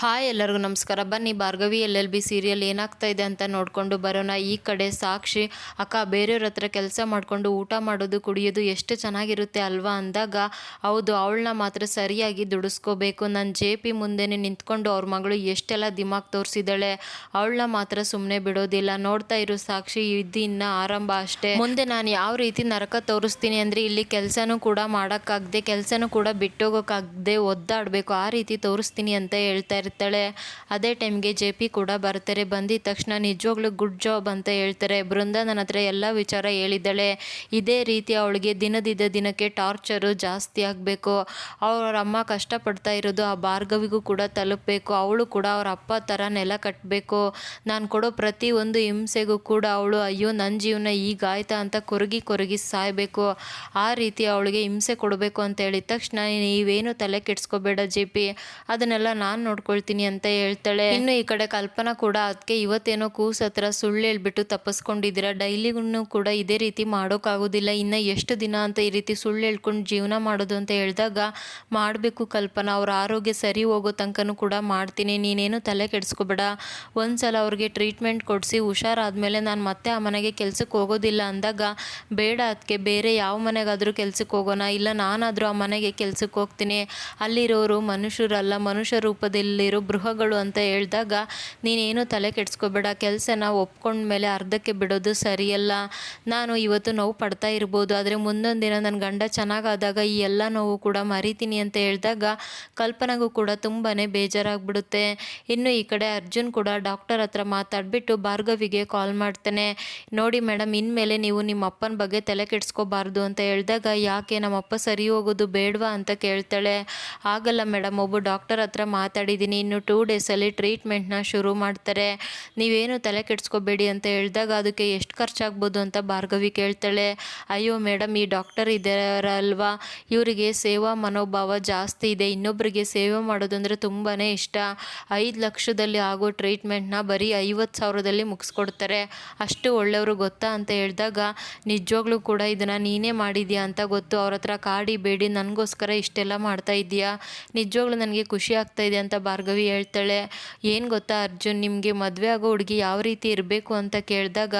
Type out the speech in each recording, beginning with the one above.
Hi ಎಲ್ಲರಿಗೂ ನಮಸ್ಕಾರ. ಬನ್ನಿ, Bhargavi L L B serial ಏನಾಗ್ತಾ ಇದೆ ಅಂತ ನೋಡಿಕೊಂಡು ಬರೋಣ. ಈ ಕಡೆ ಸಾಕ್ಷಿ, ಅಕ್ಕ ಬೇರೆಯವ್ರ ಹತ್ರ ಕೆಲಸ ಮಾಡಿಕೊಂಡು ಊಟ ಮಾಡೋದು, ಕುಡಿಯೋದು ಎಷ್ಟು ಚೆನ್ನಾಗಿರುತ್ತೆ ಅಲ್ವಾ ಅಂದಾಗ, ಹೌದು, ಅವಳನ್ನ ಮಾತ್ರ ಸರಿಯಾಗಿ ದುಡಿಸ್ಕೋಬೇಕು. ನನ್ನ ಜೆ ಪಿ ಮುಂದೆನೇ ನಿಂತ್ಕೊಂಡು ಅವ್ರ ಮಗಳು ಎಷ್ಟೆಲ್ಲ ದಿಮಾಗ್ ತೋರಿಸಿದಾಳೆ ಅವಳನ್ನ ಮಾತ್ರ ಸುಮ್ಮನೆ ಬಿಡೋದಿಲ್ಲ. ನೋಡ್ತಾ ಇರೋ ಸಾಕ್ಷಿ, ಇದು ಆರಂಭ ಅಷ್ಟೇ. ಮುಂದೆ ನಾನು ಯಾವ ರೀತಿ ನರಕ ತೋರಿಸ್ತೀನಿ ಅಂದರೆ, ಇಲ್ಲಿ ಕೆಲಸನೂ ಕೂಡ ಮಾಡೋಕ್ಕಾಗದೆ, ಕೆಲಸನೂ ಕೂಡ ಬಿಟ್ಟೋಗೋಕ್ಕಾಗದೆ ಒದ್ದಾಡಬೇಕು. ಆ ರೀತಿ ತೋರಿಸ್ತೀನಿ ಅಂತ ಹೇಳ್ತಾ ಇರ್ತಾಳೆ ಅದೇ ಟೈಮ್ಗೆ ಜೆ ಪಿ ಕೂಡ ಬರ್ತಾರೆ. ಬಂದಿದ ತಕ್ಷಣ ನಿಜವಾಗ್ಲೂ ಗುಡ್ ಜಾಬ್ ಅಂತ ಹೇಳ್ತಾರೆ. ಬೃಂದ ನನ್ನ ಹತ್ರ ಎಲ್ಲ ವಿಚಾರ ಹೇಳಿದ್ದಾಳೆ. ಇದೇ ರೀತಿ ಅವಳಿಗೆ ದಿನದಿದ್ದ ದಿನಕ್ಕೆ ಟಾರ್ಚರು ಜಾಸ್ತಿ ಆಗಬೇಕು. ಅವರ ಅಮ್ಮ ಕಷ್ಟಪಡ್ತಾ ಇರೋದು ಆ ಭಾರ್ಗವಿಗೂ ಕೂಡ ತಲುಪಬೇಕು. ಅವಳು ಕೂಡ ಅವ್ರ ಅಪ್ಪ ಥರ ನೆಲ ಕಟ್ಟಬೇಕು ನಾನು ಕೊಡೋ ಪ್ರತಿ ಒಂದು ಹಿಂಸೆಗೂ ಕೂಡ ಅವಳು, ಅಯ್ಯೋ ನನ್ನ ಜೀವನ ಈಗ ಆಯ್ತಾ? ಅಂತ ಕೊರಗಿ ಕೊರಗಿ ಸಾಯಬೇಕು. ಆ ರೀತಿ ಅವಳಿಗೆ ಹಿಂಸೆ ಕೊಡಬೇಕು ಅಂತ ಹೇಳಿದ ತಕ್ಷಣ ನೀವೇನು ತಲೆ ಕೆಡಿಸ್ಕೋಬೇಡ ಜೆ ಪಿ. ಅದನ್ನೆಲ್ಲ ನಾನು ನೋಡ್ಕೊಳ್ತೀನಿ ಅಂತ ಹೇಳ್ತಾಳೆ. ಇನ್ನು ಈ ಕಡೆ ಕಲ್ಪನಾ ಕೂಡ ಅದಕ್ಕೆ ಇವತ್ತೇನೋ ಕೂಸ್ ಹತ್ರ ಸುಳ್ಳು ಹೇಳ್ಬಿಟ್ಟು ತಪ್ಪಿಸ್ಕೊಂಡಿದ್ದೀರಾ? ಡೈಲಿಗೂ ಕೂಡ ಇದೇ ರೀತಿ ಮಾಡೋಕ್ಕಾಗೋದಿಲ್ಲ. ಇನ್ನು ಎಷ್ಟು ದಿನ ಅಂತ ಈ ರೀತಿ ಸುಳ್ಳು ಹೇಳ್ಕೊಂಡು ಜೀವನ ಮಾಡೋದು ಅಂತ ಹೇಳಿದಾಗ ಮಾಡಬೇಕು ಕಲ್ಪನಾ. ಅವ್ರ ಆರೋಗ್ಯ ಸರಿ ಹೋಗೋ ತನಕನೂ ಕೂಡ ಮಾಡ್ತೀನಿ. ನೀನೇನು ತಲೆ ಕೆಡಿಸ್ಕೋಬೇಡ. ಒಂದ್ಸಲ ಅವ್ರಿಗೆ ಟ್ರೀಟ್ಮೆಂಟ್ ಕೊಡಿಸಿ ಹುಷಾರಾದಮೇಲೆ ನಾನು ಮತ್ತೆ ಆ ಮನೆಗೆ ಕೆಲಸಕ್ಕೆ ಹೋಗೋದಿಲ್ಲ ಅಂದಾಗ ಬೇಡ ಅದಕ್ಕೆ ಬೇರೆ ಯಾವ ಮನೆಗಾದರೂ ಕೆಲಸಕ್ಕೆ ಹೋಗೋಣ. ಇಲ್ಲ ನಾನಾದರೂ ಆ ಮನೆಗೆ ಕೆಲಸಕ್ಕೆ ಹೋಗ್ತೀನಿ. ಅಲ್ಲಿರೋರು ಮನುಷ್ಯರಲ್ಲ. ಮನುಷ್ಯ ರೂಪದಲ್ಲಿರೋ ಗೃಹಗಳು ಅಂತ ಹೇಳಿದಾಗ, ನೀನೇನು ತಲೆ ಕೆಡಿಸ್ಕೋಬೇಡ, ಕೆಲಸನ ಒಪ್ಕೊಂಡ್ಮೇಲೆ ಅರ್ಧಕ್ಕೆ ಬಿಡೋದು ಸರಿಯಲ್ಲ. ನಾನು ಇವತ್ತು ನೋವು ಪಡ್ತಾ ಇರ್ಬೋದು, ಆದರೆ ಮುಂದೊಂದು ದಿನ ನನ್ನ ಗಂಡ ಚೆನ್ನಾಗಾದಾಗ ಈ ಎಲ್ಲ ನೋವು ಕೂಡ ಮರಿತೀನಿ ಅಂತ ಹೇಳಿದಾಗ ಕಲ್ಪನೆಗೂ ಕೂಡ ತುಂಬಾ ಬೇಜಾರಾಗ್ಬಿಡುತ್ತೆ. ಇನ್ನು ಈ ಕಡೆ ಅರ್ಜುನ್ ಕೂಡ ಡಾಕ್ಟರ್ ಹತ್ರ ಮಾತಾಡಿಬಿಟ್ಟು ಭಾರ್ಗವಿಗೆ ಕಾಲ್ ಮಾಡ್ತೇನೆ. ನೋಡಿ ಮೇಡಮ್ ಇನ್ಮೇಲೆ ನೀವು ನಿಮ್ಮ ಅಪ್ಪನ ಬಗ್ಗೆ ತಲೆ ಕೆಡಿಸ್ಕೋಬಾರ್ದು ಅಂತ ಹೇಳಿದಾಗ, ಯಾಕೆ ನಮ್ಮಪ್ಪ ಸರಿ ಹೋಗೋದು ಬೇಡವಾ? ಅಂತ ಕೇಳ್ತಾಳೆ. ಆಗಲ್ಲ ಮೇಡಮ್ ಒಬ್ಬ ಡಾಕ್ಟರ್ ಹತ್ರ ಮಾತಾಡಿದ್ದೀನಿ ಇನ್ನು ಟೂ ಡೇಸಲ್ಲಿ ಟ್ರೀಟ್ಮೆಂಟ್ನ ಶುರು ಮಾಡ್ತಾರೆ. ನೀವೇನು ತಲೆ ಕೆಡಿಸ್ಕೋಬೇಡಿ ಅಂತ ಹೇಳಿದಾಗ ಅದಕ್ಕೆ ಎಷ್ಟು ಖರ್ಚಾಗ್ಬೋದು ಅಂತ ಭಾರ್ಗವಿ ಕೇಳ್ತಾಳೆ. ಅಯ್ಯೋ ಮೇಡಮ್, ಈ ಡಾಕ್ಟರ್ ಇದ್ದಾರಲ್ವಾ? ಇವರಿಗೆ ಸೇವಾ ಮನೋಭಾವ ಜಾಸ್ತಿ ಇದೆ. ಇನ್ನೊಬ್ಬರಿಗೆ ಸೇವೆ ಮಾಡೋದು ಅಂದರೆ ತುಂಬಾ ಇಷ್ಟ. ಐದು ಲಕ್ಷದಲ್ಲಿ ಆಗೋ ಟ್ರೀಟ್ಮೆಂಟ್ನ ಬರೀ ಐವತ್ತು ಸಾವಿರದಲ್ಲಿ ಮುಗಿಸ್ಕೊಡ್ತಾರೆ. ಅಷ್ಟು ಒಳ್ಳೆಯವರು ಗೊತ್ತಾ ಅಂತ ಹೇಳಿದಾಗ, ನಿಜವಾಗ್ಲೂ ಕೂಡ ಇದನ್ನು ನೀನೇ ಮಾಡಿದ್ಯಾ ಅಂತ ಗೊತ್ತು. ಅವ್ರ ಹತ್ರ ಕಾಡಿ, ಬೇಡಿ, ನನಗೋಸ್ಕರ ಇಷ್ಟೆಲ್ಲ ಮಾಡ್ತಾ ಇದೆಯಾ ನಿಜವಾಗ್ಲೂ ನನಗೆ ಖುಷಿ ಆಗ್ತಾ ಇದೆ ಅಂತ ಭಾರ್ಗವಿ ಹೇಳ್ತಾಳೆ, ಏನು ಗೊತ್ತಾ ಅರ್ಜುನ್, ನಿಮಗೆ ಮದುವೆ ಆಗೋ ಹುಡುಗಿ ಯಾವ ರೀತಿ ಇರಬೇಕು ಅಂತ ಕೇಳಿದಾಗ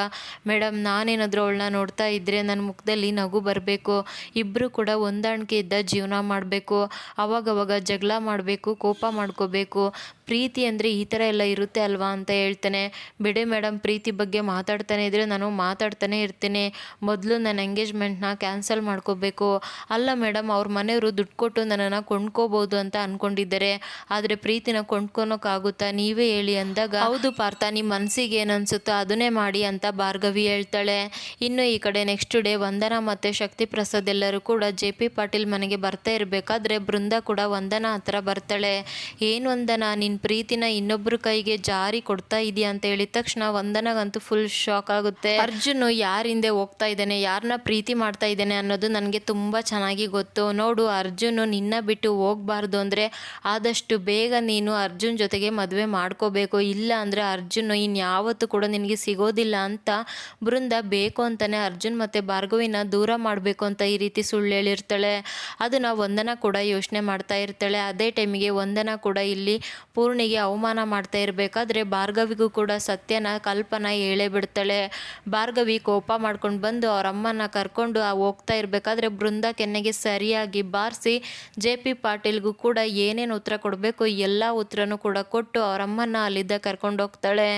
ಮೇಡಮ್ ನಾನೇನಾದರೂ ಅವಳನ್ನ ನೋಡ್ತಾ ಇದ್ದರೆ ನನ್ನ ಮುಖದಲ್ಲಿ ನಗು ಬರಬೇಕು ಇಬ್ಬರು ಕೂಡ ಹೊಂದಾಣಿಕೆ ಇದ್ದ ಜೀವನ ಮಾಡಬೇಕು, ಅವಾಗವಾಗ ಜಗಳ ಮಾಡಬೇಕು, ಕೋಪ ಮಾಡ್ಕೋಬೇಕು ಪ್ರೀತಿ ಅಂದರೆ ಈ ಥರ ಎಲ್ಲ ಇರುತ್ತೆ ಅಲ್ವಾ ಅಂತ ಹೇಳ್ತಾನೆ. ಬಿಡಿ ಮೇಡಮ್ ಪ್ರೀತಿ ಬಗ್ಗೆ ಮಾತಾಡ್ತಾನೆ ಇದ್ದರೆ ನಾನು ಮಾತಾಡ್ತಾನೆ ಇರ್ತೀನಿ. ಮೊದಲು ನನ್ನ ಎಂಗೇಜ್ಮೆಂಟ್ನ ಕ್ಯಾನ್ಸಲ್ ಮಾಡ್ಕೋಬೇಕು. ಅಲ್ಲ ಮೇಡಮ್ ಅವ್ರ ಮನೆಯವರು ದುಡ್ಡು ಕೊಟ್ಟು ನನ್ನನ್ನು ಕೊಂಡ್ಕೋಬೋದು ಅಂತ ಅಂದ್ಕೊಂಡಿದ್ದಾರೆ ಆದರೆ ಪ್ರೀತಿನ ಕೊಂಡ್ಕೊಳೋಕ್ಕಾಗುತ್ತಾ? ನೀವೇ ಹೇಳಿ ಅಂದಾಗ, ಹೌದು ಪಾರ್ಥ ನಿಮ್ಮ ಮನಸ್ಸಿಗೆ ಏನು ಅನಿಸುತ್ತೋ ಅದನ್ನೇ ಮಾಡಿ ಅಂತ ಭಾರ್ಗವಿ ಹೇಳ್ತಾಳೆ. ಇನ್ನು ಈ ಕಡೆ ನೆಕ್ಸ್ಟ್ ಡೇ ವಂದನಾ ಮತ್ತು ಶಕ್ತಿ ಪ್ರಸಾದ್ ಎಲ್ಲರೂ ಕೂಡ ಜೆ ಪಿ ಪಾಟೀಲ್ ಮನೆಗೆ ಬರ್ತಾ ಇರಬೇಕಾದ್ರೆ ಬೃಂದ ಕೂಡ ವಂದನಾ ಹತ್ರ ಬರ್ತಾಳೆ. ಏನು ವಂದನಾ? ನಿನ್ನ ಪ್ರೀತಿನ ಇನ್ನೊಬ್ಬರ ಕೈಗೆ ಜಾರಿ ಕೊಡ್ತಾ ಇದೆಯಾ ಅಂತ ಹೇಳಿದ ತಕ್ಷಣ ವಂದನಗಂತೂ ಫುಲ್ ಶಾಕ್ ಆಗುತ್ತೆ. ಅರ್ಜುನ್ ಯಾರ ಹಿಂದೆ ಹೋಗ್ತಾ ಇದ್ದಾನೆ ಯಾರನ್ನ ಪ್ರೀತಿ ಮಾಡ್ತಾ ಇದ್ದಾನೆ ಅನ್ನೋದು ನನಗೆ ತುಂಬ ಚೆನ್ನಾಗಿ ಗೊತ್ತು. ನೋಡು ಅರ್ಜುನ್ ನಿನ್ನ ಬಿಟ್ಟು ಹೋಗ್ಬಾರ್ದು ಅಂದರೆ ಆದಷ್ಟು ಬೇಗ ನೀನು ಅರ್ಜುನ್ ಜೊತೆಗೆ ಮದುವೆ ಮಾಡ್ಕೋಬೇಕು. ಇಲ್ಲ ಅಂದರೆ ಅರ್ಜುನ್ ಇನ್ಯಾವತ್ತೂ ಕೂಡ ನಿನಗೆ ಸಿಗೋದಿಲ್ಲ ಅಂತ ಬೃಂದ ಬೇಕು ಅಂತಲೇ ಅರ್ಜುನ್ ಮತ್ತು ಭಾರ್ಗವಿನ ದೂರ ಮಾಡಬೇಕು ಅಂತ ಈ ರೀತಿ ಸುಳ್ಳು ಹೇಳಿರ್ತಾಳೆ. ಅದನ್ನು ವಂದನ ಕೂಡ ಯೋಚನೆ ಮಾಡ್ತಾ ಇರ್ತಾಳೆ. ಅದೇ ಟೈಮಿಗೆ ವಂದನ ಕೂಡ ಇಲ್ಲಿ ಪೂರ್ಣಿಗೆ ಅವಮಾನ ಮಾಡ್ತಾ ಇರಬೇಕಾದ್ರೆ ಭಾರ್ಗವಿಗೂ ಕೂಡ ಸತ್ಯನ, ಕಲ್ಪನ ಹೇಳೇ ಬಿಡ್ತಾಳೆ. ಭಾರ್ಗವಿ ಕೋಪ ಮಾಡ್ಕೊಂಡು ಬಂದು ಅವ್ರ ಅಮ್ಮನ ಕರ್ಕೊಂಡು ಹೋಗ್ತಾ ಇರಬೇಕಾದ್ರೆ ಬೃಂದ ಕೆನ್ನೆಗೆ ಸರಿಯಾಗಿ ಬಾರಿಸಿ ಜೆ ಪಿ ಪಾಟೀಲ್ಗೂ ಕೂಡ ಏನೇನು ಉತ್ತರ ಕೊಡಬೇಕು ಎಲ್ಲ ಉತ್ತರನೂ ಕೂಡ ಕೊಟ್ಟು ಅವ್ರ ಅಮ್ಮನ ಅಲ್ಲಿದ್ದ ಕರ್ಕೊಂಡು ಹೋಗ್ತಾಳೆ.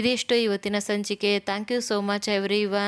ಇದಿಷ್ಟು ಇವತ್ತಿನ ಸಂಚಿಕೆ. Thank you so much every